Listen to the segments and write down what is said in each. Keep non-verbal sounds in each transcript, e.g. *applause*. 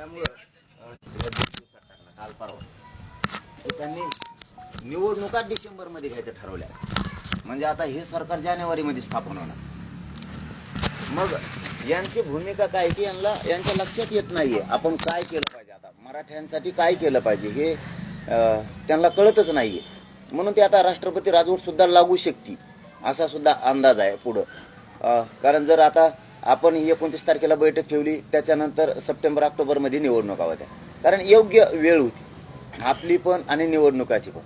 त्यामुळं काल परवा. त्यांनी निवडणुका डिसेंबरमध्ये घ्यायचं ठरवल्या. म्हणजे आता हे सरकार जानेवारीमध्ये स्थापन होणार. मग यांची भूमिका काय की यांना यांच्या लक्षात येत नाहीये आपण काय केलं पाहिजे आता. मराठ्यांसाठी काय केलं पाहिजे हे त्यांना कळतच नाहीये. म्हणून ते आता राष्ट्रपती राजवट सुद्धा लागू शकते असा सुद्धा अंदाज आहे पुढं. कारण जर आता आपण एकोणतीस तारखेला बैठक ठेवली त्याच्यानंतर सप्टेंबर ऑक्टोबरमध्ये निवडणुका होत्या. कारण योग्य वेळ होती. आपली पण आणि निवडणुकाची पण.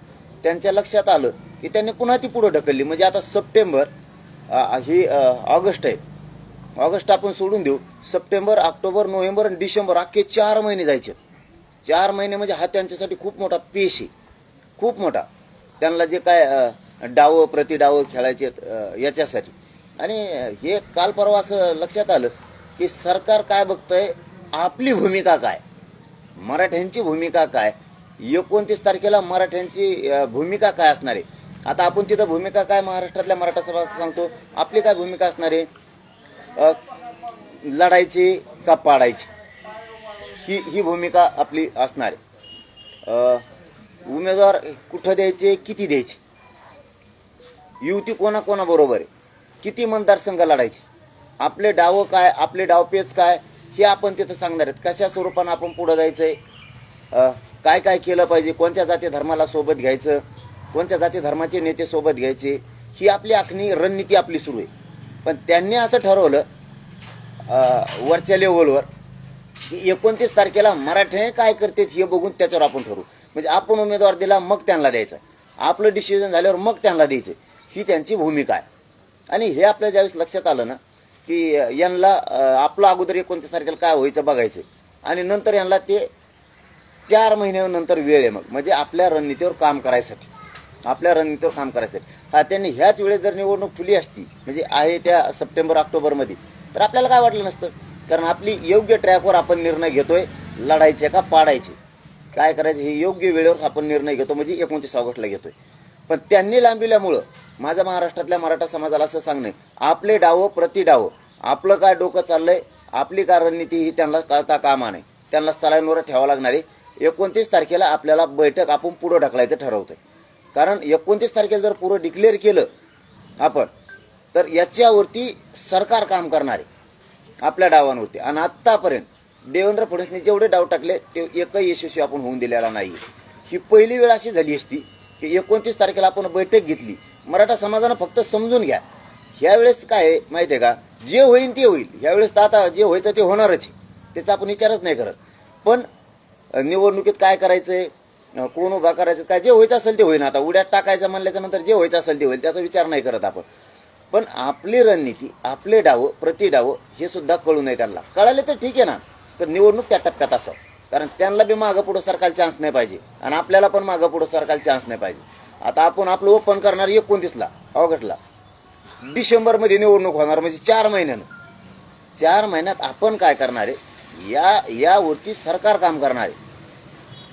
त्यांच्या लक्षात आलं की त्यांनी पुन्हा ती पुढं ढकलली. म्हणजे आता सप्टेंबर ही ऑगस्ट आहे. ऑगस्ट आपण सोडून देऊ. सप्टेंबर ऑक्टोबर नोव्हेंबर आणि डिसेंबर अख्खे चार महिने जायचे. चार महिने म्हणजे हा त्यांच्यासाठी खूप मोठा पेश आहे. खूप मोठा. त्यांना जे काय डावं प्रतिडावं खेळायचे आहेत, याच्यासाठी. आणि हे काल परवा असं लक्षात आलं की सरकार काय बघतंय? आपली भूमिका काय? मराठ्यांची भूमिका काय? एकोणतीस तारखेला मराठ्यांची भूमिका काय असणार आहे? आता आपण तिथं भूमिका काय महाराष्ट्रातल्या मराठा सभा सांगतो? आपली काय भूमिका असणार आहे? लढायची का पाडायची? ही ही भूमिका आपली असणार आहे. उमेदवार कुठं द्यायचे? किती द्यायचे? युती कोणा कोणाबरोबर आहे? किती मतदारसंघ लढायचे? आपले डाव काय आपले डावपेच काय हे आपण तिथं सांगणार आहेत. कशा स्वरूपानं आपण पुढं जायचंय? काय काय केलं पाहिजे? कोणत्या जाती धर्माला सोबत घ्यायचं? कोणत्या जाती धर्माचे नेते सोबत घ्यायचे? ही आपली आखणी रणनीती आपली सुरू आहे. पण त्यांनी असं ठरवलं वरच्या लेवलवर की एकोणतीस तारखेला मराठे काय करतात हे बघून त्याच्यावर आपण ठरवू. म्हणजे आपण उमेदवार दिला मग त्यांना द्यायचं. आपलं डिसिजन झाल्यावर मग त्यांना द्यायचं. ही त्यांची भूमिका आहे. आणि हे आपल्या ज्यावेळेस लक्षात आलं ना की यांना आपलं अगोदर एकोणतीस तारखेला काय व्हायचं बघायचं. आणि नंतर यांना ते चार महिन्यानंतर वेळ आहे मग. म्हणजे आपल्या रणनीतीवर काम करायसाठी. आपल्या रणनीतीवर काम करायसाठी. हा त्यांनी ह्याच वेळेस जर निवडणूक फुली असती म्हणजे आहे त्या सप्टेंबर ऑक्टोबरमध्ये तर आपल्याला काय वाटलं नसतं? कारण आपली योग्य ट्रॅकवर आपण निर्णय घेतोय लढायचे का पाडायचे. काय करायचे हे योग्य वेळेवर आपण निर्णय घेतो म्हणजे एकोणतीस ऑगस्टला घेतोय. पण त्यांनी लांबिल्यामुळं माझ्या महाराष्ट्रातल्या मराठा समाजाला असं सांगणं आपले डावं प्रति डावं. आपलं काय डोकं चाललंय आपली काय रणनीती ही त्यांना कळता कामा नाही त्यांना सलाईनवर ठेवावं लागणार आहे. एकोणतीस तारखेला आपल्याला बैठक आपण पुढं ढकलायचं ठरवतंय. कारण एकोणतीस तारखेला जर पुरं डिक्लेअर केलं आपण तर याच्यावरती सरकार काम करणार आहे. आपल्या डावांवरती. आणि आत्तापर्यंत देवेंद्र फडणवीसने जेवढे डाव टाकले ते एकही यशस्वी आपण होऊन दिलेला नाही ही पहिली वेळ अशी झाली असती की एकोणतीस तारखेला आपण बैठक घेतली. मराठा समाजानं फक्त समजून घ्या. ह्यावेळेस काय आहे माहिती आहे का? जे होईल ते होईल. ह्यावेळेस तर आता जे व्हायचं ते होणारच आहे. त्याचा आपण विचारच नाही करत. पण निवडणुकीत काय करायचंय? आहे कोण उभा करायचं? काय जे व्हायचं असेल ते होईल आता. उड्यात टाकायचं म्हणल्याच्या नंतर जे व्हायचं असेल ते होईल. त्याचा विचार नाही करत आपण. पण आपली रणनीती आपले डावं प्रति डावं हे सुद्धा कळू नये त्यांना. कळाले तर ठीक आहे ना. तर निवडणूक त्या टप्प्यात असावं. कारण त्यांना बी मागं पुढं सरकारला चान्स नाही पाहिजे. आणि आपल्याला पण मागं पुढं सरकारला चान्स नाही पाहिजे. आता आपण आपलं ओपन करणार एकोणतीसला ऑगस्टला डिसेंबरमध्ये निवडणूक होणार म्हणजे चार महिन्यानं. चार महिन्यात आपण काय करणार आहे? या यावरती सरकार काम करणार आहे.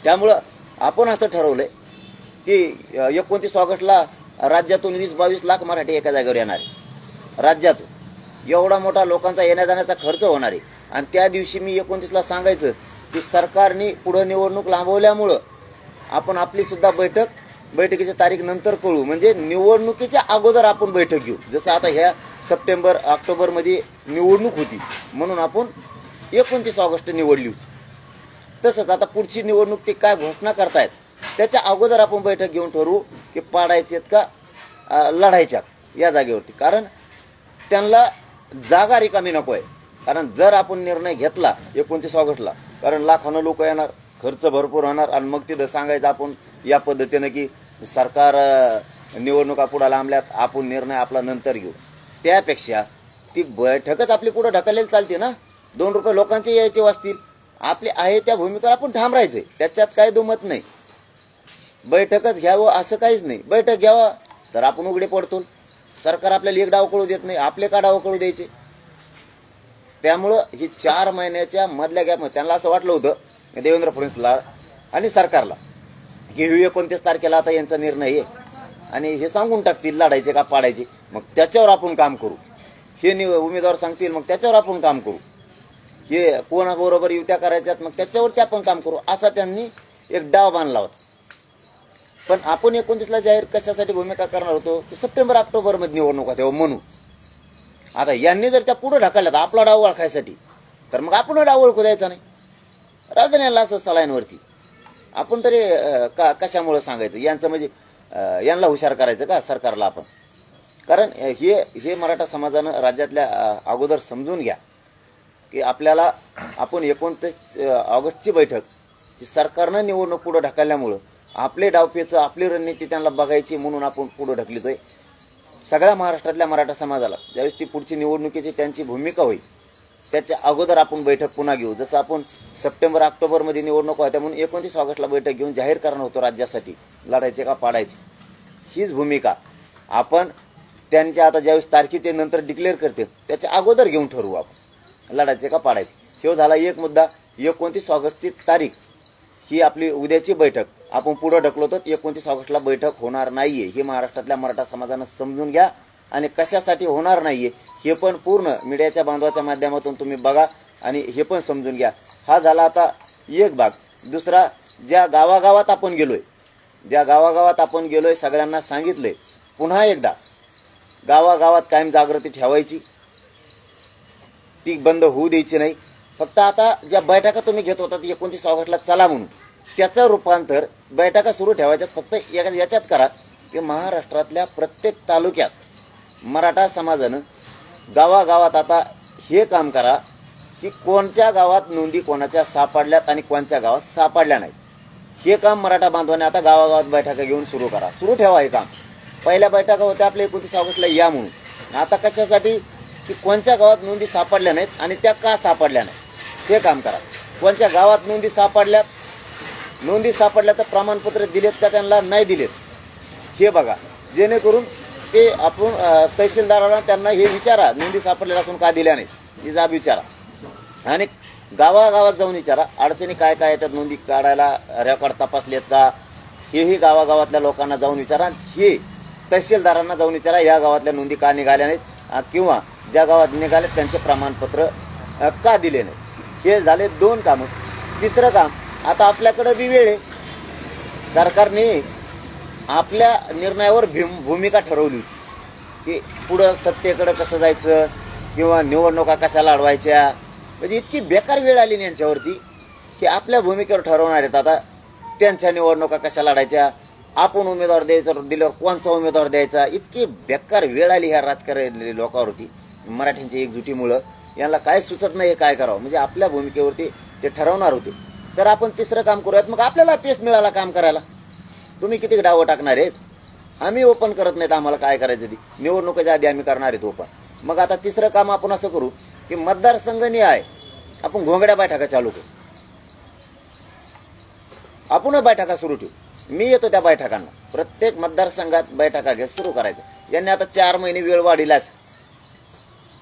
त्यामुळं आपण असं ठरवलं की एकोणतीस ऑगस्टला राज्यातून वीस बावीस लाख मराठी एका जागेवर येणार आहे. राज्यातून. एवढा मोठा लोकांचा येण्या जाण्याचा खर्च होणार आहे. आणि त्या दिवशी मी एकोणतीसला सांगायचं की सरकारने पुढं निवडणूक लांबवल्यामुळं आपण आपली सुद्धा बैठक बैठकीच्या तारीख नंतर कळू. म्हणजे निवडणुकीच्या अगोदर आपण बैठक घेऊ. जसं आता ह्या सप्टेंबर ऑक्टोबरमध्ये निवडणूक होती. म्हणून आपण एकोणतीस ऑगस्ट निवडली होती. तसंच आता पुढची निवडणूक ते काय घोषणा करतायत त्याच्या अगोदर आपण बैठक घेऊन ठरवू की पाडायचे आहेत का लढायच्या लढायच्यात या जागेवरती. कारण त्यांना जागा रिकामी नको आहे कारण जर आपण निर्णय घेतला एकोणतीस ऑगस्टला कारण लाखानं लोक येणार खर्च भरपूर होणार आणि मग तिथं सांगायचं आपण या पद्धतीनं की सरकार निवडणुका पुढं लांबल्यात आपण निर्णय आपला नंतर घेऊ. त्यापेक्षा ती बैठकच आपली कुठं ढकललेली चालते ना? दोन रुपये लोकांचे यायचे वाचतील. आपले आहे त्या भूमिकेवर आपण ठाम राहायचंय त्याच्यात काही दुमत नाही. बैठकच घ्यावं असं काहीच नाही. बैठक घ्यावं तर आपण उघडे पडतो. सरकार आपल्याला एक डाव कळू देत नाही. आपले का डाव कळू द्यायचे? त्यामुळं ही चार महिन्याच्या मधल्या गॅपमध्ये त्यांना असं वाटलं होतं देवेंद्र फडणवीसला आणि सरकारला की ही एकोणतीस तारखेला आता यांचा निर्णय आहे. आणि हे सांगून टाकतील लढायचे का पाडायचे. मग त्याच्यावर आपण काम करू. हे नि उमेदवार सांगतील मग त्याच्यावर आपण काम करू. हे कोणाबरोबर युत्या करायच्यात मग त्याच्यावरती आपण काम करू असा त्यांनी एक डाव बांधला होता. पण आपण एकोणतीसला जाहीर कशासाठी भूमिका करणार होतो? की सप्टेंबर ऑक्टोबरमध्ये निवडणूक निवडणुका तेव्हा हो, म्हणू आता यांनी जर त्या पुढे ढकलल्या तर आपला डाव ओळखायसाठी. तर मग आपण डाव ओळखू द्यायचा नाही. राजधानीला असं सलाईनवरती. आपण तरी का कशामुळं सांगायचं? यांचं म्हणजे यांना हुशार करायचं का सरकारला आपण? कारण हे हे मराठा समाजानं राज्यातल्या अगोदर समजून घ्या की आपल्याला आपण एकोणतीस ऑगस्टची बैठक ही सरकारनं निवडणूक पुढं ढकलल्यामुळं आपले डावपेचं आपली रणनीती त्यांना बघायची म्हणून आपण पुढं ढकलितोय. सगळ्या महाराष्ट्रातल्या मराठा समाजाला ज्यावेळेस ती पुढची निवडणुकीची त्यांची भूमिका होईल त्याच्या अगोदर आपण बैठक पुन्हा घेऊ. जसं आपण सप्टेंबर ऑक्टोबरमध्ये निवडणूक होत्या म्हणून एकोणतीस ऑगस्टला बैठक घेऊन जाहीर करणार होतो राज्यासाठी लढायचे का पाडायचे. हीच भूमिका. आपण त्यांच्या आता ज्यावेळेस तारखी ते नंतर डिक्लेअर करते त्याच्या अगोदर घेऊन ठरवू आपण. लढायचे का पाडायचे. ह्यो झाला एक मुद्दा एकोणतीस ऑगस्टची तारीख. ही आपली उद्याची बैठक. आपण पुढं ढकलतो एकोणतीस ऑगस्टला बैठक होणार नाहीये. हे महाराष्ट्रातल्या मराठा समाजानं समजून घ्या. आणि कशासाठी होणार नाहीये हे पण पूर्ण मीडियाच्या बांधवाच्या माध्यमातून तुम्ही बघा आणि हे पण समजून घ्या. हा झाला आता एक भाग. दुसरा ज्या गावागावात आपण गेलोय ज्या गावागावात आपण गेलोय सगळ्यांना सांगितलंय पुन्हा एकदा गावागावात कायम जागृती ठेवायची. ती बंद होऊ द्यायची नाही. फक्त आता ज्या बैठका तुम्ही घेत होता ती एकोणतीस ऑगस्टला चला म्हणून. त्याचं रूपांतर बैठका सुरू ठेवायच्यात. फक्त या- याच्यात करा की महाराष्ट्रातल्या प्रत्येक तालुक्यात मराठा समाजानं गावागावात आता हे काम करा की कोणत्या गावात नोंदी कोणाच्या सापडल्यात आणि कोणत्या गावात सापडल्या नाहीत. हे काम मराठा बांधवाने आता गावागावात बैठका घेऊन सुरू करा. सुरू ठेवा हे काम. पहिल्या बैठका होत्या आपल्या एकोणतीस ऑगस्टला या म्हणून. आता कशासाठी? की कोणत्या गावात नोंदी सापडल्या नाहीत आणि त्या का सापडल्या नाहीत? हे काम करा. कोणत्या गावात नोंदी सापडल्यात? नोंदी सापडल्या तर प्रमाणपत्र दिलेत का त्यांना नाही दिलेत. हे बघा. जेणेकरून ते आपण तहसीलदाराला त्यांना हे विचारा नोंदी सापडलेल्या असून का दिल्या नाहीत. ही जाब विचारा. आणि गावागावात जाऊन विचारा अडचणी काय काय येतात नोंदी काढायला रेकॉर्ड तपासलेत का? हेही गावागावातल्या लोकांना जाऊन विचारा. हे तहसीलदारांना जाऊन विचारा या गावातल्या नोंदी का निघाल्या नाहीत? किंवा ज्या गावात निघालेत त्यांचे प्रमाणपत्र का दिले नाही हे झाले दोन कामं. तिसरं काम आता आपल्याकडं बी वेळ आहे. सरकारने आपल्या निर्णयावर भीम भूमिका ठरवली होती. की पुढं सत्तेकडं कसं जायचं किंवा निवडणुका कशा लढवायच्या म्हणजे इतकी बेकार वेळ आली ना यांच्यावरती की आपल्या भूमिकेवर ठरवणार आहेत. आता त्यांच्या निवडणुका कशा लढायच्या आपण उमेदवार द्यायचा दिल्यावर कोणचा उमेदवार द्यायचा इतकी बेकार वेळ आली ह्या राजकारणी लोकांवरती मराठ्यांच्या एकजुटीमुळं. यांना काय सुचत नाही काय करावं? म्हणजे आपल्या भूमिकेवरती ते ठरवणार होते. तर आपण तिसरं काम करूयात. मग आपल्याला पेस मिळाला काम करायला? तुम्ही किती डावं टाकणार आहेत? आम्ही ओपन करत नाहीत आम्हाला काय करायचं ती? निवडणुकीच्या आधी आम्ही करणार आहेत ओपन मग आता तिसरं काम आपण असं करू की मतदारसंघ आहे आपण घोंगड्या बैठका चालू करू आपण बैठका सुरू ठेवू. मी येतो त्या बैठकांना. प्रत्येक मतदारसंघात बैठका घेत सुरू करायचं. यांनी आता चार महिने वेळ वाढीलाच.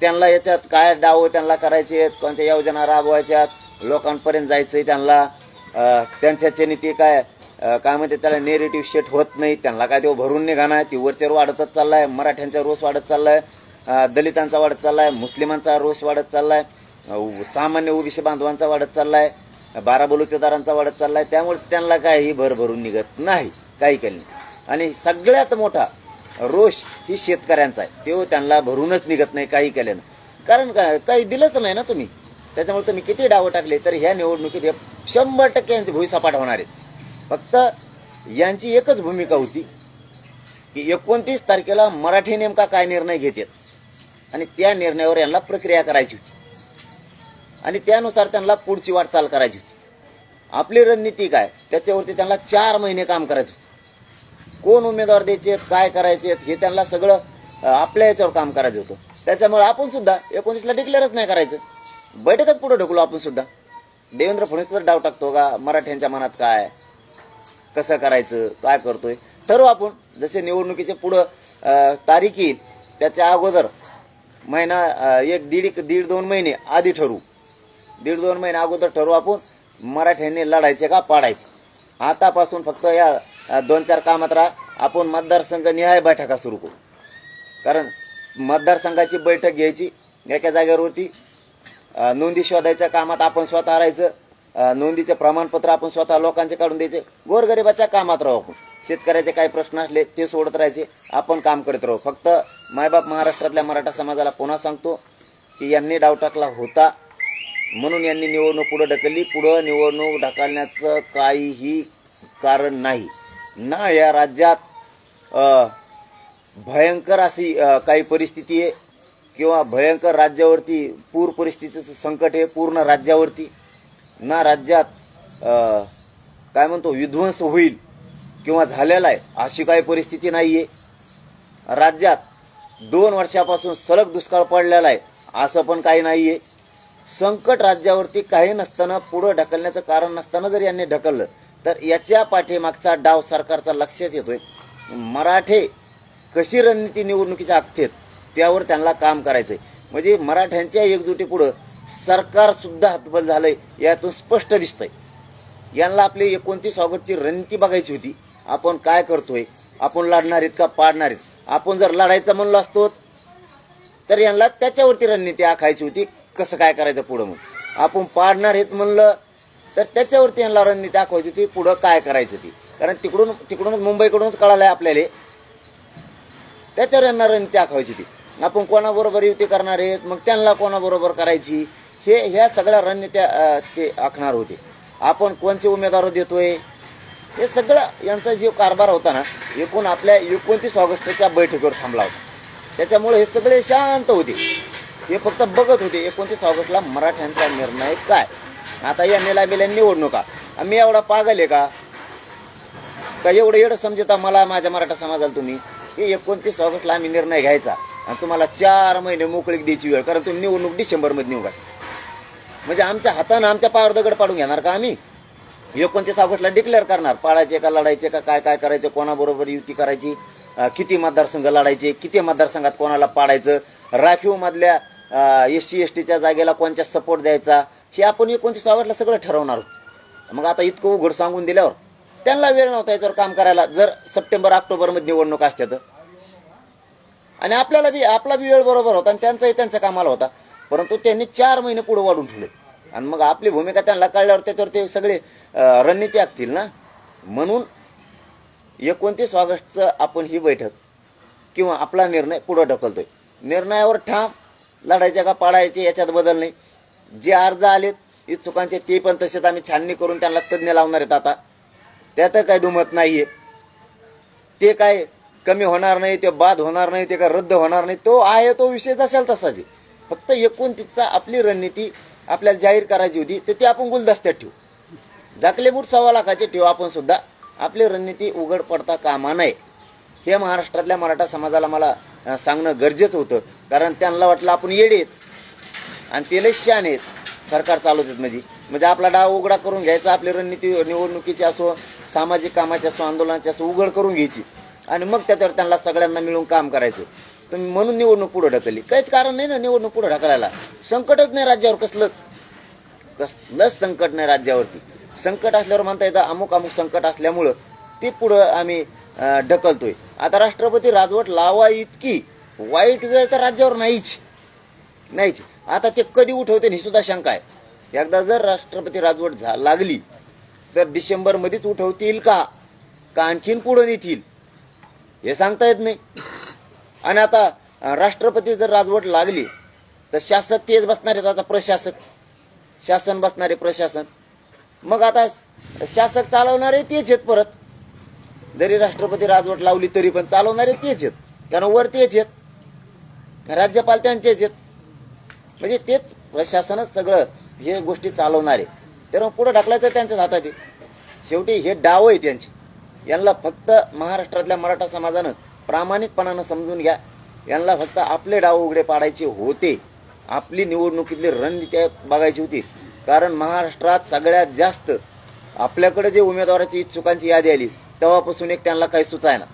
त्यांना याच्यात काय डाव त्यांना करायचे आहेत कोणत्या योजना राबवायच्यात लोकांपर्यंत जायचंय त्यांना अं, त्यांच्याच्याने ते काय काय म्हणते त्याला नेरेटिव्ह शेट होत नाही. त्यांना काय तो भरून निघाणार ती वरचेवर वाढतच चाललाय मराठ्यांचा रोष वाढत चाललाय आहे दलितांचा वाढत चाललाय मुस्लिमांचा रोष वाढत चाललाय अं, सामान्य ओबीसी बांधवांचा वाढत चाललाय बारा बलुतेदारांचा वाढत चाललाय. त्यामुळे त्यांना काही भर भरून निघत नाही काही केलं नाही. आणि सगळ्यात मोठा रोष ही शेतकऱ्यांचा आहे. तो त्यांना भरूनच निघत नाही काही केल्यानं कारण काय काही दिलंच नाही ना तुम्ही? त्याच्यामुळे तुम्ही किती डावं टाकले तर ह्या निवडणुकीत हे शंभर टक्के यांचे भुईसपाट होणार आहेत. फक्त यांची एकच भूमिका होती की एकोणतीस तारखेला मराठी नेमका काय निर्णय घेतात. आणि त्या निर्णयावर यांना प्रक्रिया करायची होती. आणि त्यानुसार त्यांना पुढची वाटचाल करायची होती. आपली रणनीती काय? त्याच्यावरती त्यांना चार महिने काम करायचं कोण उमेदवार द्यायचे काय करायचे हे त्यांना सगळं आपल्या याच्यावर काम करायचं होतं. त्याच्यामुळे आपण सुद्धा एकोणीसला डिक्लेअरच नाही करायचं. बैठकच पुढे ढकलू आपण सुद्धा. देवेंद्र फडणवीसचा डाव टाकतो का? मराठ्यांच्या मनात काय? कसं करायचं? काय करतोय? ठरवू आपण. जसे निवडणुकीचे पुढं तारीख येईल त्याच्या अगोदर महिना एक दीड दीड दोन महिने आधी ठरवू. दीड दोन महिने अगोदर ठरवू आपण. मराठ्यांनी लढायचे का? पाडायचे. आतापासून फक्त या दोन चार कामात राहा. आपण मतदारसंघ निहाय बैठका सुरू करू. कारण मतदारसंघाची बैठक घ्यायची एका जागेवरती नोंदी शोधायच्या कामात आपण स्वतः राहायचं. नोंदीचे प्रमाणपत्र आपण स्वतः लोकांचे काढून द्यायचे. गोरगरिबाच्या कामात राहू आपण. शेतकऱ्याचे काही प्रश्न असले ते सोडत राहायचे. आपण काम करत राहू. फक्त मायबाप महाराष्ट्रातल्या मराठा समाजाला पुन्हा सांगतो? की यांनी डाव टाकला होता. म्हणून यांनी निवडणूक पुढं ढकलली. पुढं निवडणूक ढकलण्याचं काहीही कारण नाही. ना या राज्यात भयंकर अशी काही परिस्थिती आहे. किंवा भयंकर राज्यावरती पूर परिस्थितीचं संकट हे पूर्ण राज्यावरती. ना राज्यात काय म्हणतो विध्वंस होईल किंवा झालेला आहे अशी काही परिस्थिती नाही आहे राज्यात दोन वर्षापासून सलग दुष्काळ पडलेला आहे असं पण काही नाही आहे संकट राज्यावरती काही नसताना पुढं ढकलण्याचं कारण नसताना जर यांनी ढकललं तर याच्या पाठीमागचा डाव सरकारचा लक्षात येतोय. मराठे कशी रणनीती निवडणुकीच्या आखतेत त्यावर त्यांना काम करायचंय. म्हणजे मराठ्यांच्या एकजुटीपुढं सरकारसुद्धा हतबल हतबल झालंय यातून स्पष्ट दिसतंय. यांना आपली एकोणतीस ऑगस्टची रणनीती बघायची होती. आपण काय करतोय? आपण लढणार आहेत का? पाडणार आहेत. आपण जर लढायचं म्हणलो असतो तर यांना त्याच्यावरती रणनीती आखायची होती. कसं काय करायचं पुढं म्हणून? आपण पाडणार आहेत म्हणलं तर त्याच्यावरती यांना रणनीती आखवायची होती. पुढं काय करायचं ती? कारण तिकडून तिकडूनच मुंबईकडूनच कळालंय आपल्याला. त्याच्यावर यांना रणनीती आखवायची होती. आपण कोणाबरोबर युती करणार आहेत? मग त्यांना कोणाबरोबर करायची? हे ह्या सगळ्या रणनीत्या ते आखणार होते. आपण कोणचे उमेदवार देतोय? हे सगळं यांचा जो कारभार होता ना एकूण आपल्या एकोणतीस ऑगस्टच्या बैठकीवर थांबला होता. त्याच्यामुळे हे सगळे शांत होते. हे फक्त बघत होते एकोणतीस ऑगस्टला मराठ्यांचा निर्णय काय? आता या निलाबेल्या निवडणुका. मी एवढा पागल आहे का? का एवढं एवढं समजता मला माझ्या मराठा समाजाला तुम्ही? की एकोणतीस ऑगस्टला आम्ही निर्णय घ्यायचा. आणि तुम्हाला चार महिने मोकळीक द्यायची वेळ कारण तुम्ही निवडणूक डिसेंबरमध्ये निवडा. म्हणजे आमच्या हातानं आमच्या पावर दगड पाडून घेणार का आम्ही? एकोणतीस ऑगस्टला डिक्लेअर करणार पाळायचे का लढायचे का काय काय करायचं कोणाबरोबर युती करायची किती मतदारसंघ लढायचे किती मतदारसंघात कोणाला पाडायचं राखीव मधल्या एस सी एस टीच्या जागेला कोणत्या सपोर्ट द्यायचा हे आपण एकोणतीस ऑगस्टला सगळं ठरवणार आहोत. मग आता इतकं उघड सांगून दिल्यावर त्यांना वेळ नव्हता याच्यावर काम करायला. जर सप्टेंबर ऑक्टोबरमध्ये निवडणूक असते तर आणि आपल्याला बी आपला बी वेळ बरोबर होता आणि त्यांचाही त्यांच्या कामाला होता. परंतु त्यांनी चार महिने पुढे वाढून ठेवले. आणि मग आपली भूमिका त्यांना कळल्यावर त्याच्यावर ते सगळे रणनीती आखतील ना? म्हणून एकोणतीस ऑगस्टचं आपण ही बैठक किंवा आपला निर्णय पुढं ढकलतोय. निर्णयावर ठाम लढायचे का पाडायचे याच्यात बदल नाही. जे अर्ज आलेत इच्छुकांचे ते पण तसेच आम्ही छाननी करून त्यांना तज्ज्ञ लावणार आहेत आता. त्यात काही दुमत नाहीये. ते काय कमी होणार नाही ते बाद होणार नाही ते काय रद्द होणार नाही. तो आहे तो विषय असेल तसाच आहे. फक्त एकोणतीसचा आपली रणनीती आपल्याला जाहीर करायची होती तर ती आपण गुलदस्त्यात ठेवू. जाकलेबूट सव्वा लाखाचे ठेवू आपण सुद्धा. आपली रणनीती उघड पडता कामा नये. हे महाराष्ट्रातल्या मराठा समाजाला मला सांगणं गरजेचं होतं. कारण त्यांना वाटलं आपण येडेत आहेत. आणि ते लय शान आहेत. सरकार चालवतात म्हणजे. म्हणजे आपला डाव उघडा करून घ्यायचा आपली रणनीती निवडणुकीची असो सामाजिक कामाची असो आंदोलनाची असो उघड करून घ्यायची. आणि मग त्याच्यावर त्यांना सगळ्यांना मिळून काम करायचं. तुम्ही म्हणून निवडणूक पुढे ढकलली. काहीच कारण नाही ना निवडणूक पुढे ढकलायला. संकटच नाही राज्यावर कसलंच. कसलंच संकट नाही राज्यावरती. संकट असल्यावर म्हणता येतं अमुक अमुक संकट असल्यामुळं ती पुढं आम्ही ढकलतोय. आता राष्ट्रपती राजवट लावा इतकी वाईट वेळ तर राज्यावर नाहीच. नाहीच. आता ते कधी उठवते ही सुद्धा शंका आहे. एकदा जर राष्ट्रपती राजवट झा लागली तर डिसेंबरमध्येच उठवतील का? का आणखीन पुढे नेतील? हे सांगता येत नाही. आणि आता राष्ट्रपती जर राजवट लागली तर शासक तेच बसणार आहेत आता प्रशासक. शासन बसणारे प्रशासन. मग आता शासक चालवणारे तेच आहेत परत. जरी राष्ट्रपती राजवट लावली तरी पण चालवणारे तेच आहेत. कारण वर तेच आहेत. राज्यपाल त्यांचेच आहेत. म्हणजे तेच प्रशासनच सगळं हे गोष्टी चालवणारे. तर पुढं पुढे ढकलायचं त्यांच्याच हातात आहे. शेवटी हे डाव आहे त्यांची. यांना फक्त महाराष्ट्रातल्या मराठा समाजानं प्रामाणिकपणानं समजून घ्या. यांना फक्त आपले डाव उघडे पाडायचे होते. आपली निवडणुकीतली रणनीती बघायची होती. कारण महाराष्ट्रात सगळ्यात जास्त आपल्याकडे जे उमेदवाराची इच्छुकांची यादी आली तेव्हापासून एक त्यांना काही सुचायना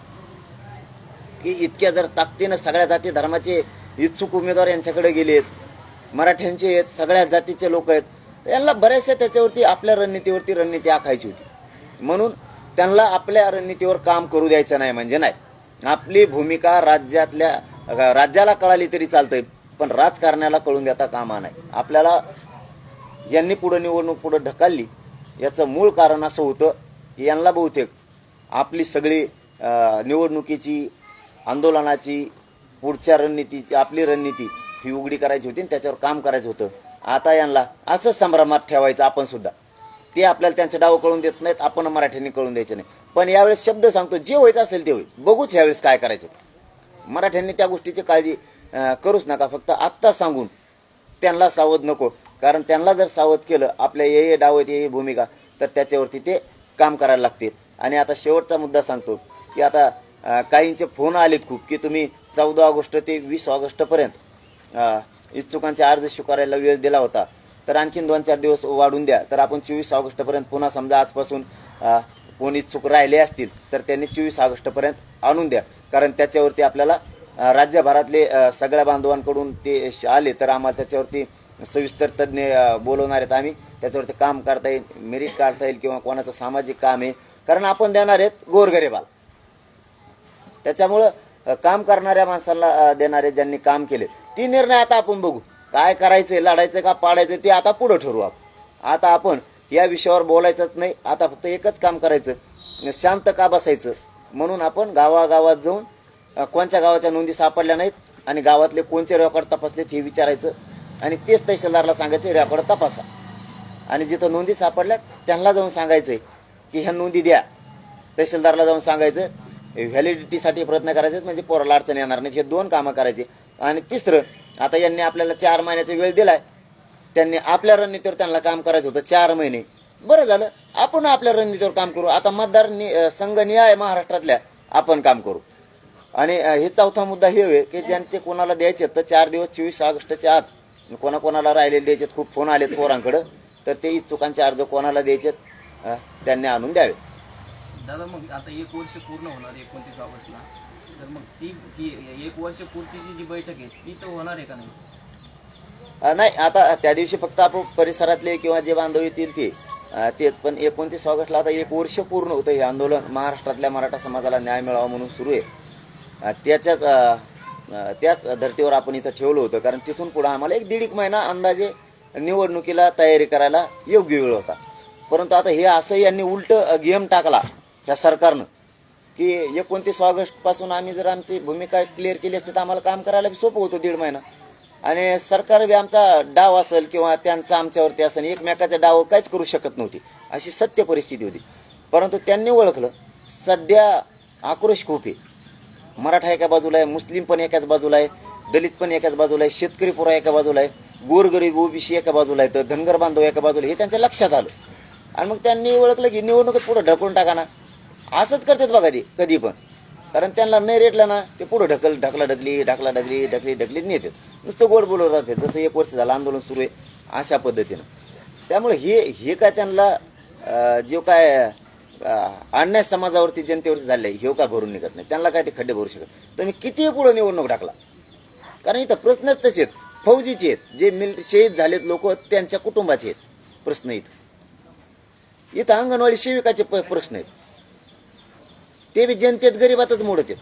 की इतक्या जर ताकदीनं सगळ्या जाती धर्माचे इच्छुक उमेदवार यांच्याकडे गेलेत मराठ्यांचे आहेत सगळ्या जातीचे लोक आहेत तर यांना बऱ्याचशा त्याच्यावरती आपल्या रणनीतीवरती रणनीती आखायची होती. म्हणून त्यांना आपल्या रणनीतीवर काम करू द्यायचं नाही म्हणजे नाही. आपली भूमिका राज्यातल्या राज्याला कळाली तरी चालतंय पण राजकारण्याला कळून देता कामा नाही. आपल्याला यांनी पुढं निवडणूक पुढं ढकलली याचं मूळ कारण असं होतं की यांना बहुतेक आपली सगळी निवडणुकीची आंदोलनाची पुढच्या रणनीतीची आपली रणनीती ही उघडी करायची होती आणि त्याच्यावर काम करायचं होतं. आता यांना असंच संभ्रमात ठेवायचं आपण सुद्धा. ते आपल्याला त्यांचं डाव कळून देत नाहीत आपण मराठ्यांनी कळून द्यायचे नाही. पण यावेळेस शब्द सांगतो जे व्हायचं असेल ते होईल. बघूच यावेळेस काय करायचं मराठ्यांनी त्या गोष्टीची काळजी करूच नका. फक्त आत्ता सांगून त्यांना सावध नको. कारण त्यांना जर सावध केलं आपल्या ये ये डावत ये ये भूमिका तर त्याच्यावरती ते काम करायला लागतील. आणि आता शेवटचा मुद्दा सांगतो की आता काहींचे फोन आलेत खूप की तुम्ही चौदा ऑगस्ट ते वीस ऑगस्टपर्यंत इच्छुकांचे अर्ज स्वीकारायला वेळ दिला होता. तर आणखीन दोन चार दिवस वाढून द्या. तर आपण चोवीस ऑगस्टपर्यंत पुन्हा समजा आजपासून कोणी चूक इच्छुक राहिले असतील तर त्यांनी चोवीस ऑगस्टपर्यंत आणून द्या. कारण त्याच्यावरती आपल्याला राज्यभरातले सगळ्या बांधवांकडून ते श- आले तर आम्हाला त्याच्यावरती सविस्तर तज्ज्ञ बोलवणार आहेत आम्ही. त्याच्यावरती काम करता येईल मेरिट काढता येईल किंवा कोणाचं सामाजिक काम आहे. कारण आपण देणार आहेत गोरगरिबाला. त्याच्यामुळं काम करणाऱ्या माणसांना देणारे ज्यांनी काम केले. ती निर्णय आता आपण बघू. काय करायचंय लढायचं का पाडायचं ते आता पुढं ठरवू आपण. आता आपण या विषयावर बोलायचंच नाही आता फक्त एकच काम करायचं शांत का बसायचं? म्हणून आपण गावागावात जाऊन कोणत्या गावाच्या नोंदी सापडल्या नाहीत आणि गावातले कोणते रेकॉर्ड तपासलेत हे विचारायचं आणि तेच तहसीलदारला सांगायचं रेकॉर्ड तपासा. आणि जिथं नोंदी सापडल्या त्यांना जाऊन सांगायचंय की ह्या नोंदी द्या. तहसीलदारला जाऊन सांगायचं व्हॅलिडिटीसाठी प्रयत्न करायचे म्हणजे पोराला अडचण येणार नाही हे दोन कामं करायचे. आणि तिसरं आता यांनी आपल्याला चार महिन्याचा वेळ दिलाय. त्यांनी आपल्या रणनीतीवर त्यांना काम करायचं होतं चार महिने. बरं झालं. आपण आपल्या रणनीतीवर काम करू. आता मतदार नि- संघ निहाय महाराष्ट्रातल्या आपण काम करू. आणि हे चौथा मुद्दा हे आहे की ज्यांचे कोणाला द्यायचे तर चार दिवस चोवीस ऑगस्टच्या आत कोणाकोणाला राहिलेले द्यायचे खूप फोन आलेत पोरांकडं तर ते इच्छुकांचे अर्ज कोणाला द्यायचे त्यांनी आणून द्यावे. दादा मग आता एक वर्ष पूर्ण होणार एकोणतीस ऑगस्टला. तर मग ती जी एक वर्ष पूर्तीची जी बैठक आहे ती तर होणार आहे का नाही? अ, नाही आता त्या दिवशी फक्त आपण परिसरातले किंवा जे बांधव येतील ते अ, तेच. पण एकोणतीस ऑगस्टला आता एक वर्ष पूर्ण होतं हे आंदोलन. महाराष्ट्रातल्या मराठा समाजाला न्याय मिळावा म्हणून सुरू आहे. अ, त्याच्याच अ, अ, त्याच धर्तीवर आपण इथं ठेवलं होतं. कारण तिथून पुढं आम्हाला एक दीड एक महिना अंदाजे निवडणुकीला तयारी करायला योग्य वेळ होता. परंतु आता हे असं यांनी उलट गेम टाकला ह्या सरकारनं. की एकोणतीस ऑगस्टपासून आम्ही जर आमची भूमिका क्लिअर केली असती तर आम्हाला काम करायला बी सोपं होतं दीड महिना. आणि सरकार बी आमचा डाव असेल किंवा त्यांचा आमच्यावरती असेल एकमेकाचा डाव काहीच करू शकत नव्हती. अशी सत्य परिस्थिती होती. परंतु त्यांनी ओळखलं सध्या आक्रोश खूप आहे. मराठा एका बाजूला आहे मुस्लिम पण एकाच बाजूला आहे दलित पण एकाच बाजूला आहे शेतकरी पुरा एका बाजूला आहे गोरगरीब ओबीसी एका बाजूला आहे तर धनगर बांधव एका बाजूला हे त्यांच्या लक्षात आलं. आणि मग त्यांनी ओळखलं की निवडणुकीत पुढं ढकलून टाका ना. असंच करतात बघा ते कधी पण. कारण त्यांना नाही रेटलं ना ते पुढं ढकल ढकला ढकली ढकला ढकली ढकली ढकलीत नेतात. नुसतं गोड बोलत राहते. जसं एक वर्ष झालं आंदोलन सुरू आहे अशा पद्धतीनं. त्यामुळे हे हे काय त्यांना जे काय अन्याय समाजावरती जनतेवरती झाले हे काय भरून निघत नाही? त्यांना काय ते खड्डे भरू शकत तुम्ही किती पुढं निवडणूक टाकला. कारण इथं प्रश्नच तसे आहेत. फौजीचे आहेत. जे मिल शहीद झालेत लोक त्यांच्या कुटुंबाचे आहेत. प्रश्न इथं. इथं अंगणवाडी सेविकाचे प- प्रश्न आहेत. ते बी जनतेत गरीबातच मोडत आहेत.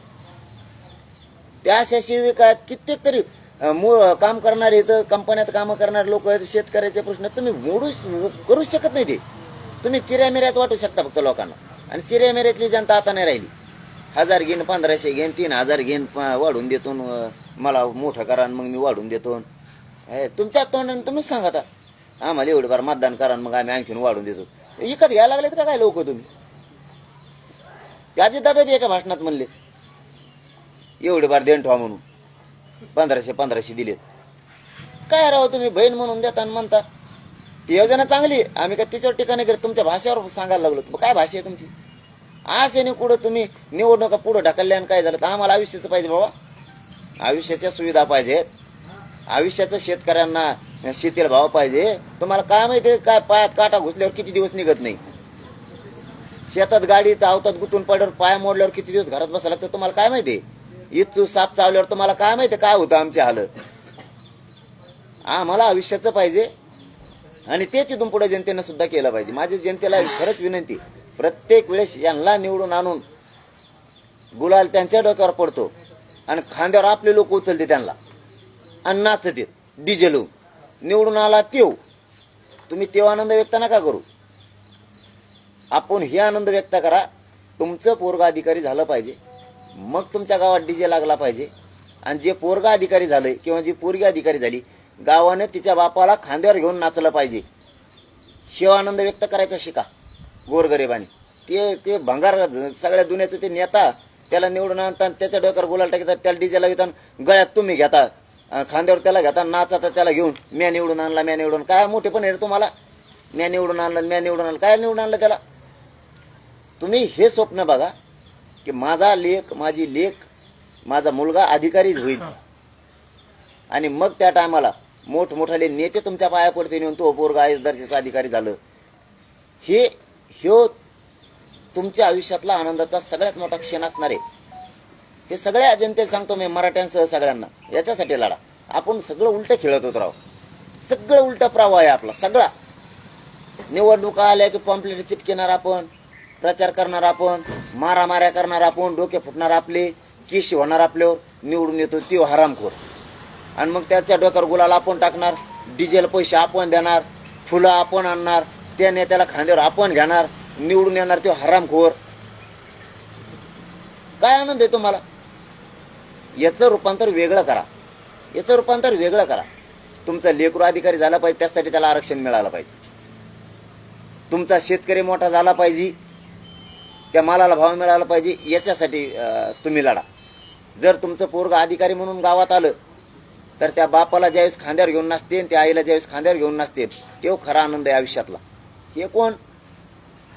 त्या अशा सेविका आहेत कित्येक तरी अं, काम करणारे इथं कंपन्यात कामं करणारे लोक आहेत शेतकऱ्याचे प्रश्न तुम्ही मोडूच करूच शकत नाही ते. तुम्ही चिऱ्यामिऱ्याच वाटू शकता फक्त लोकांना. आणि चिऱ्यामिऱ्यातली जनता आता नाही राहिली. हजार घेईन पंधराशे घेईन तीन हजार घेईन वाढून देतो मला मोठं करा आणि मग मी वाढून देतो हे, तुमच्या तोंडाने तुम्हीच सांगा आता. आम्हाला एवढं बार मतदान करा मग आम्ही आणखीन वाढून देतो. विकत घ्यायला लागलेत का काय लोक तुम्ही? त्याचे दादा बी एका भाषणात म्हणले एवढे बार देण ठेवा म्हणून. पंधराशे पंधराशे दिलेत. काय राव तुम्ही बहीण म्हणून देता आणि म्हणता? ती योजना चांगली आम्ही का तिच्यावर टीका नाही करत. तुमच्या भाषेवर सांगायला लागलो. काय भाषा आहे तुमची? आशेने कुठं तुम्ही निवडणुका पुढं ढकलल्या आणि काय झालं? तर आम्हाला आयुष्याचं पाहिजे बाबा. आयुष्याच्या सुविधा पाहिजेत आयुष्याचं शेतकऱ्यांना शेतीला भाव पाहिजे. तुम्हाला काय माहिती आहे, काय पायात काटा घुसल्यावर किती दिवस निघत नाही? शेतात गाडी आवतात गुतून पडल्यावर पाय मोडल्यावर किती दिवस घरात बसायला लागतं तुम्हाला काय माहिती? इच्छू साप चावल्यावर तुम्हाला काय माहिती काय होतं आमची हालत आम्हाला आयुष्याचं पाहिजे. आणि तेच इथून पुढे जनतेनं सुद्धा केलं पाहिजे. माझी जनतेला खरंच विनंती प्रत्येक वेळेस यांना निवडून आणून गुलाल त्यांच्या डोक्यावर पडतो आणि खांद्यावर आपले लोक उचलते त्यांना. आणि नाचते डिझेल निवडून आला तेव तुम्ही तेव्हा आनंद व्यक्त नका करू. आपण हे आनंद व्यक्त करा. तुमचं पोरगा अधिकारी झालं पाहिजे. मग तुमच्या गावात डीजे लागला पाहिजे. आणि जे पोरगा अधिकारी झालंय किंवा जी पोरगी अधिकारी झाली गावाने तिच्या बापाला खांद्यावर घेऊन नाचलं पाहिजे. शिव आनंद व्यक्त करायचा शिका गोरगरिबाने. ते ते भंगार सगळ्या दुनियाचं ते नेता त्याला निवडून आणता त्याच्या डोक्यावर गुलाल टाकतात त्याला डीजेला घेतात गळ्यात तुम्ही घेता. खांद्यावर त्याला घेता नाचाता त्याला घेऊन. म्या निवडून आणला म्या निवडून. काय मोठे पण आहे तुम्हाला? म्या निवडून आणलं म्या निवडून आणलं. काय निवडून आणलं त्याला? तुम्ही हे स्वप्न बघा की माझा लेख माझी लेख माझा मुलगा अधिकारीच होईल. आणि मग त्या टायमाला मोठमोठाले नेते तुमच्या पाया पडते नेऊन तो पोरगा आयस दर्जाचा अधिकारी झालं. हे ह्यो तुमच्या आयुष्यातला आनंदाचा सगळ्यात मोठा क्षण असणार आहे. हे सगळ्या जनतेला सांगतो मी मराठ्यांसह सगळ्यांना. याच्यासाठी लढा. आपण सगळं उलट खेळत होत राहू. सगळं उलट प्रवाह आहे आपला सगळा. निवडणुका आल्या की पॉम्पलेट चिटकेणार आपण. प्रचार करणार आपण मारामाऱ्या करणार आपण डोके फुटणार आपले केशी होणार आपल्यावर निवडून येतो ती हरामखोर. आणि मग त्याच्या डोक्यावर गुलाल आपण टाकणार डिझेल पैसे आपण देणार फुलं आपण आणणार त्या नेत्याला खांद्यावर आपण घेणार निवडून येणार तो हरामखोर. काय आनंद आहे तुम्हाला? याचं रूपांतर वेगळं करा. याचं रूपांतर वेगळं करा. तुमचा लेकरू अधिकारी झाला पाहिजे त्यासाठी त्याला आरक्षण मिळालं पाहिजे. तुमचा शेतकरी मोठा झाला पाहिजे त्या मालाला भाव मिळाला पाहिजे याच्यासाठी तुम्ही लढा. जर तुमचं पोरग अधिकारी म्हणून गावात आलं तर त्या बापाला ज्यावेळेस खांद्यावर घेऊन नसते त्या आईला ज्यावेळेस खांद्यावर घेऊन नसते तो खरा आनंद आहे आयुष्यातला. हे कोण?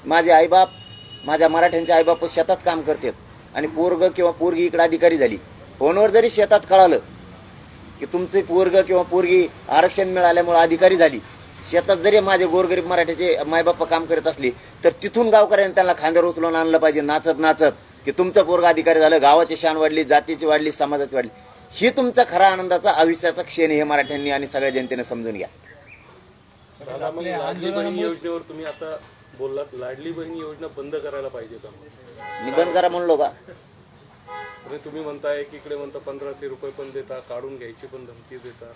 माझे आईबाप माझ्या मराठ्यांचे आईबाप शेतात काम करतात. आणि पोरग किंवा पोरगी इकडे अधिकारी झाली. फोनवर जरी शेतात कळालं की तुमचे पोरग किंवा पोरगी आरक्षण मिळाल्यामुळे अधिकारी झाली शेतात जरी माझे गोरगरीब मराठ्याचे मायबाप काम करत असले तर तिथून गावकऱ्यांनी त्यांना खांद्यावर उचलून आणलं पाहिजे नाचत नाचत की तुमचं पोरग अधिकारी झालं गावाची शान वाढली जातीची वाढली समाजाची वाढली. ही तुमचा खरा आनंदाचा आयुष्याचा क्षण हे मराठ्यांनी आणि सगळ्या जनतेने समजून घ्या. योजनेवर तुम्ही आता बोललात लाडली बहीण योजना बंद करायला पाहिजे का? मी बंद करा म्हणलो का? तुम्ही म्हणताय की इकडे म्हणता पंधराशे रुपये पण देता काढून घ्यायची पण धमकी देता.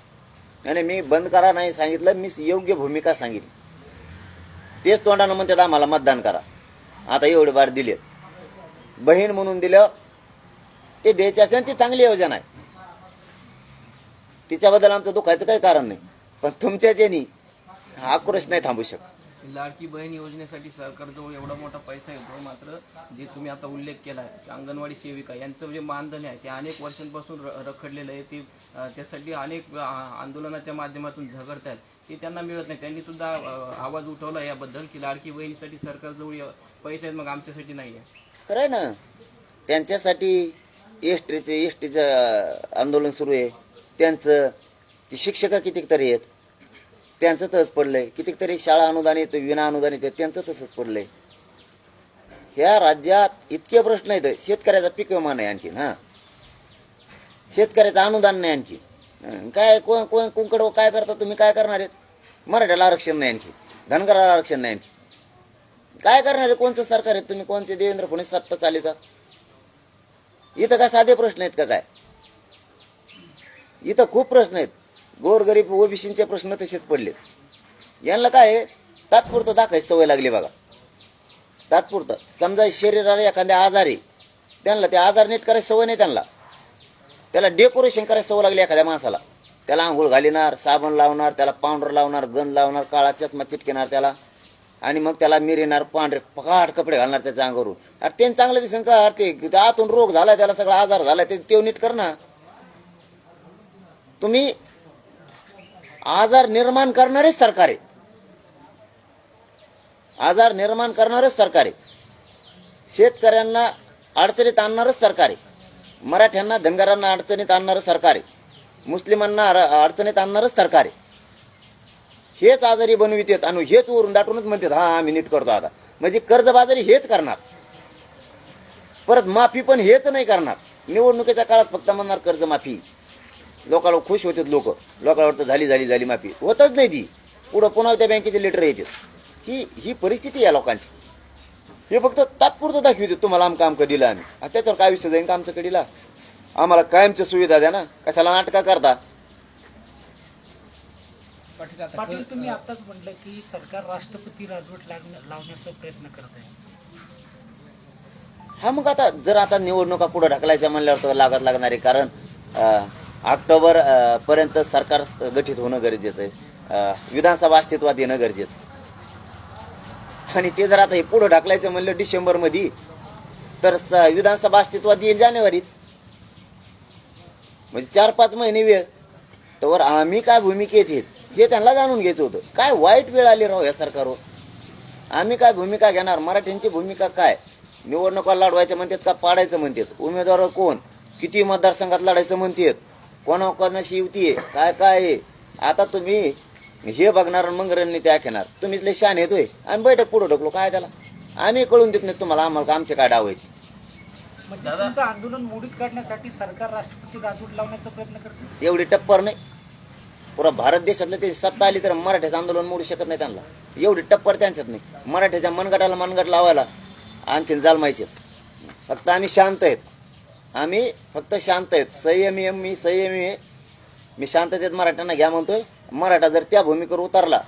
नाही मी बंद करा नाही सांगितलं मी योग्य भूमिका सांगितली तेच तोंडानं म्हणतात आम्हाला मतदान करा. आता एवढे बार दिलेत. बहीण म्हणून दिलं ते द्यायचे असते ती चांगली योजना आहे. तिच्याबद्दल आमचं दुखायचं काही कारण नाही. पण तुमच्या ज्यानी हा आक्रोश नाही थांबू शकत. लाडकी बहीण योजनेसाठी सरकारजवळ एवढा मोठा पैसा येतो मात्र जे तुम्ही आता उल्लेख केला आहे अंगणवाडी सेविका यांचं जे मानधन आहे ते अनेक वर्षांपासून र- रखडलेलं आहे. ते त्यासाठी अनेक आंदोलनाच्या माध्यमातून झगडत आहेत ते त्यांना मिळत नाही. त्यांनीसुद्धा आवाज उठवला याबद्दल की लाडकी बहिणीसाठी सरकारजवळ पैसे आहेत मग आमच्यासाठी नाही आहे खरं आहे ना. त्यांच्यासाठी एस टीचे एस टीचं आंदोलन सुरू आहे. त्यांचं ती शिक्षक कितीतरी आहेत? त्यांचं तसंच पडलंय. कितीक तरी शाळा अनुदानित विना अनुदानित त्यांचं तसंच पडलंय. ह्या राज्यात इतके प्रश्न आहेत. शेतकऱ्याचा पीक विमा नाही आणखीन हा. शेतकऱ्याचं अनुदान नाही आणखी काय कोण कोण कुंकड काय करता तुम्ही काय करणार आहेत? मराठ्याला आरक्षण नाही आणखी धनगराला आरक्षण नाही आणखी काय करणार आहे? कोणचं सरकार आहे? तुम्ही कोणचे? देवेंद्र फडणवीस सत्ता चालवतात इथं काय साधे प्रश्न आहेत का काय? इथं खूप प्रश्न आहेत. गोरगरीब ओबीसींचे प्रश्न तसेच पडलेत. यांना काय आहे? तात्पुरतं दाखायची सवय लागली बघा. तात्पुरतं. समजा शरीराला एखाद्या आजार आहे त्यांना ते आजार नीट करायची सवय नाही त्यांना. त्याला डेकोरेशन करायची सवय लागली एखाद्या माणसाला. त्याला आंघोळ घालिणार साबण लावणार त्याला पावडर लावणार गंध लावणार काळा चष्मा चिटकेणार त्याला. आणि मग त्याला मिरेणार पांढरे पकाट कपडे घालणार त्याच्या अंगावरून. अरे ते चांगलं दिसेल का? अरे ते आतून रोग झाला त्याला सगळा आजार झाला ते नीट कर ना. तुम्ही आजार निर्माण करणारेच सरकार. आहे आजार निर्माण करणारच सरकार. आहे शेतकऱ्यांना अडचणीत आणणारच सरकार. आहे मराठ्यांना धनगरांना अडचणीत आणणारं सरकार. आहे मुस्लिमांना अडचणीत आणणारच सरकार. आहे हेच आजारी बनवितात आणि हेच उरून दाटूनच म्हणतात हा आम्ही नीट करतो आता. म्हणजे कर्जबाजारी हेच करणार. परत माफी पण हेच नाही करणार. निवडणुकीच्या काळात फक्त म्हणणार कर्जमाफी. लोकांना खुश होतात लोक. लोकांना वाटतं झाली झाली झाली माफी. होतच नाही ती. पुढं पुन्हा त्या बँकेचे लेटर येतात. ही ही परिस्थिती आहे लोकांची. हे फक्त तात्पुरतं दाखवते तुम्हाला आमचं आमकं दिलं आम्ही. आता त्याच्यावर काय विषय जाईन का आमचं कडीला आम्हाला कायमच्या सुविधा द्या ना. कशाला नाटका करता? पाटील तुम्ही आताच म्हटलं की सरकार राष्ट्रपती राजवट लावण्याचा प्रयत्न करत आहे. हा मग आता जर आता निवडणुका पुढे ढकलायच्या म्हणल्यावर तर लागत लागणार आहे. कारण ऑक्टोबर पर्यंत सरकार गठीत होणं गरजेचं आहे. विधानसभा अस्तित्वात येणं गरजेचं आहे. आणि ते जर आता हे पुढं ढकलायचं म्हणलं डिसेंबरमध्ये तर स- विधानसभा अस्तित्वात येईल जानेवारीत. म्हणजे चार पाच महिने वेळ. तर आम्ही काय भूमिकेत येत हे त्यांना जाणून घ्यायचं होतं. काय वाईट वेळ आली राव या सरकारवर? आम्ही काय भूमिका घेणार? मराठ्यांची भूमिका काय? निवडणुका लढवायचं म्हणतात का पाडायचं म्हणतात? उमेदवार कोण? किती मतदारसंघात लढायचं म्हणतात? कोणा कोणाशी युती आहे? काय काय आहे? आता तुम्ही हे बघणार आणि मग रणनीती आखेणार. तुम्हीच लय शान येतोय आम्ही बैठक पुढे ढकलो. काय त्याला? आम्ही कळून देत नाही तुम्हाला आम्हाला का आमचे काय डाव आहेत. म्हणजे तुमचं आंदोलन मोडीत काढण्यासाठी सरकार राष्ट्रपती राजवट लावण्याचा प्रयत्न करते? एवढी टप्पर नाही. पुरा भारत देशातलं ते सत्ता आली तर मराठ्याचं आंदोलन मोडू शकत नाही त्यांना. एवढी टप्पर त्यांच्यात नाही. मराठ्याच्या मनगटाला मनगट लावायला आणखीन जालमायचे फक्त आम्ही शांत आहेत. आम्ही फक्त शांत आहेत. संयमी मी संयमी आहे. मी शांततेत मराठ्यांना घ्या म्हणतोय. मराठा जर त्या भूमिकेवर उतरला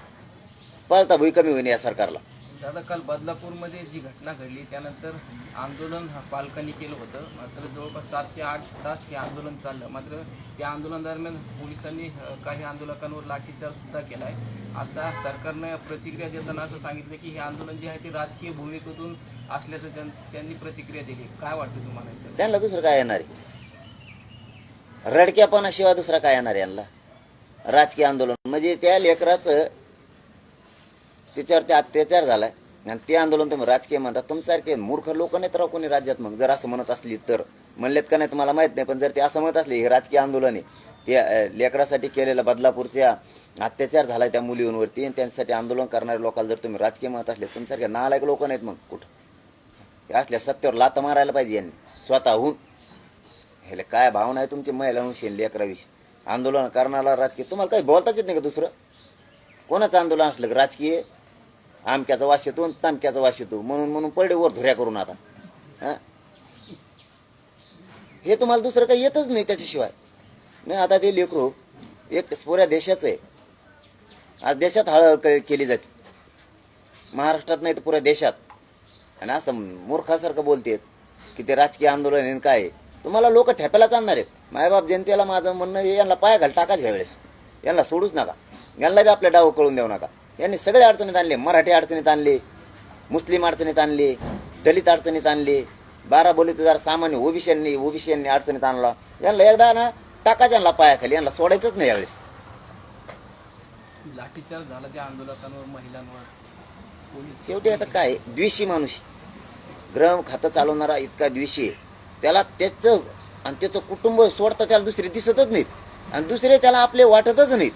पळता भूई कमी होईल या सरकारला. दादा काल बदलापूरमध्ये जी घटना घडली त्यानंतर आंदोलन पालकांनी केलं होतं. मात्र जवळपास सात ते आठ तास हे आंदोलन चाललं. मात्र त्या आंदोलनादरम्यान पोलिसांनी काही आंदोलकांवर लाठीचार्ज सुद्धा केला आहे आता सरकारनं प्रतिक्रिया देताना असं सांगितलं की हे आंदोलन जे आहे ते राजकीय भूमिकेतून असल्याचं त्यांनी प्रतिक्रिया दिली. काय वाटतं तुम्हाला त्यांना दुसरं काय येणार आहे? रडक्यापणाशिवाय दुसरा काय येणार आहे यांना? राजकीय आंदोलन. म्हणजे त्या लेकराचं त्याच्यावरती अत्याचार झाला आहे आणि ते आंदोलन तुम्ही राजकीय म्हणता तुमच्यासारखे मूर्ख लोक नाहीत राव कोणी राज्यात. मग जर असं म्हणत असली तर म्हणलेत का नाही तुम्हाला माहीत नाही पण जर ते असं म्हणत असले हे राजकीय आंदोलन आहे. ते लेकरासाठी केलेलं बदलापूरच्या अत्याचार झाला त्या मुलींवरती आणि त्यांच्यासाठी आंदोलन करणाऱ्या लोकांना जर तुम्ही राजकीय म्हणत असले तुमच्यासारखे नालायक लोक नाहीत मग कुठं? हे असल्या सत्यावर लात मारायला पाहिजे यांनी स्वतःहून. ह्याला काय भावना आहे तुमची महिलांविषयी लेकराविषयी? आंदोलन करणारा राजकीय तुम्हाला काही बोलताच येत नाही का दुसरं? कोणाचं आंदोलन असलं राजकीय? आमक्याचा वास येतो आणि तामक्याचा वास येतो. म्हणून म्हणून पडे वर धुऱ्या करून आता. हा? हे तुम्हाला दुसरं काही येतच नाही त्याच्याशिवाय. नाही आता ते लेकरू एक पुऱ्या देशाचं आहे. आज देशात हळद केली जाते. महाराष्ट्रात नाही तर पुऱ्या देशात. आणि असं मूर्खासारखं बोलतेत की ते राजकीय आंदोलन आहे आणि काय आहे. तुम्हाला लोक ठेप्याला चालणार आहेत. मायबाप जनतेला माझं म्हणणं यांना पाया घाल टाकाच ह्यावेळेस यांना सोडूच नका. यांना बी आपल्या डाव कळून देऊ नका. यांनी सगळे अडचणीत आणले. मराठी अडचणीत आणले मुस्लिम अडचणीत आणले दलित अडचणीत आणले बारा बोलीतदार सामान्य ओबीसीयांनी ओबीसीयांनी अडचणीत आणला. यांना एकदा ना टाकाच यांना पायाखाली. यांना सोडायचंच नाही यावेळेस. लाठीचार्ज झाला त्या आंदोलकांवर महिलांवर शेवटी आता काय? द्वेषी माणूस. ग्रह खातं चालवणारा इतका द्वेषी त्याला त्याचं आणि त्याचं कुटुंब सोडता त्याला दुसरे दिसतच नाहीत. आणि दुसरे त्याला आपले वाटतच नाहीत.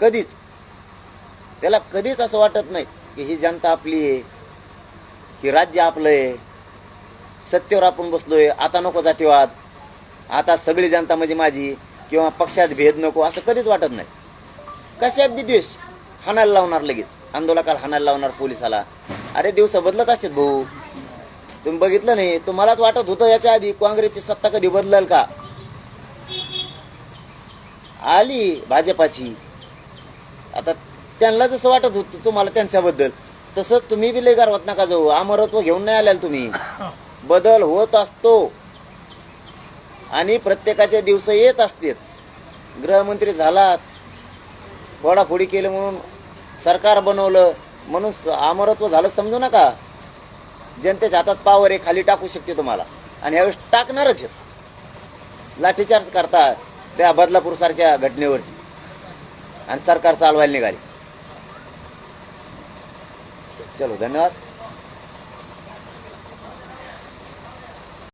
कधीच. त्याला कधीच असं वाटत नाही की ही जनता आपली आहे ही राज्य आपलं आहे. सत्तेवर आपण बसलोय आता नको जातीवाद आता सगळी जनता म्हणजे माझी किंवा पक्षात भेद नको असं कधीच वाटत नाही. कशात बी द्वेष? हाणायला लावणार लगेच. आंदोलकाला हाणायला लावणार पोलिसाला. अरे दिवस बदलत असतात भाऊ. तुम्ही बघितलं नाही? तुम्हालाच वाटत होतं याच्या आधी काँग्रेसची सत्ता कधी बदलल का? आली भाजपाची. आता त्यांना जसं वाटत होतं तुम्हाला त्यांच्याबद्दल तसं तुम्ही बी लय गर्वात नका जाऊ. अमरत्व घेऊन नाही आल्याल तुम्ही. *coughs* बदल होत असतो. आणि प्रत्येकाचे दिवस येत असतात. गृहमंत्री झालात फोडाफोडी केलं म्हणून सरकार बनवलं म्हणून अमरत्व झालं समजू नका. जनतेच्या हातात पावर आहे खाली टाकू शकते तुम्हाला. आणि यावेळेस टाकणारच आहेत. लाठीचार्ज करता त्या बदलापूर सारख्या घटनेवरती. आणि सरकार चालवायला निघाले. चलो धन्यवाद।